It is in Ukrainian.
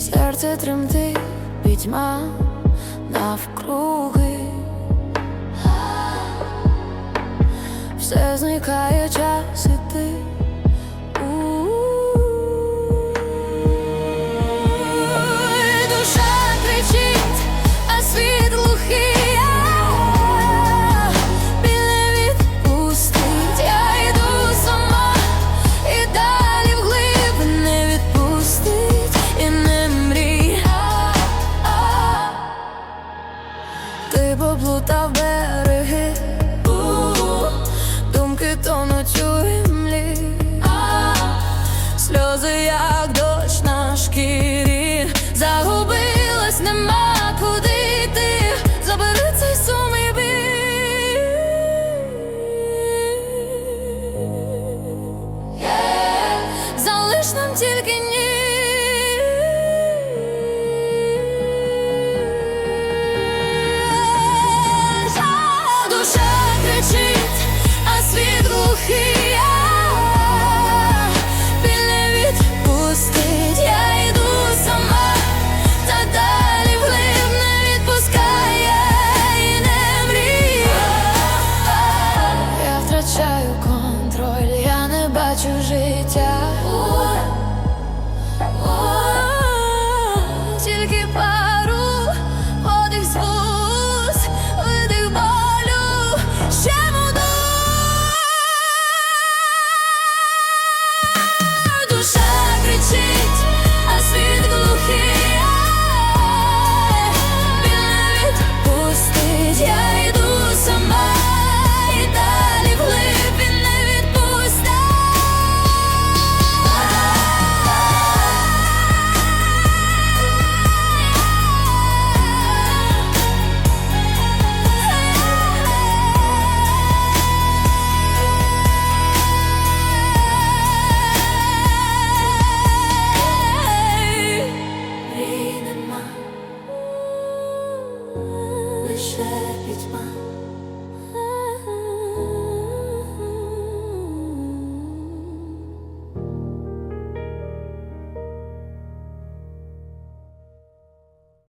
серце тремтить, пітьма навкруги, все зникає час і ти. як дощ на шкірі, загубилась нема. втрачаю контроль, я не бачу.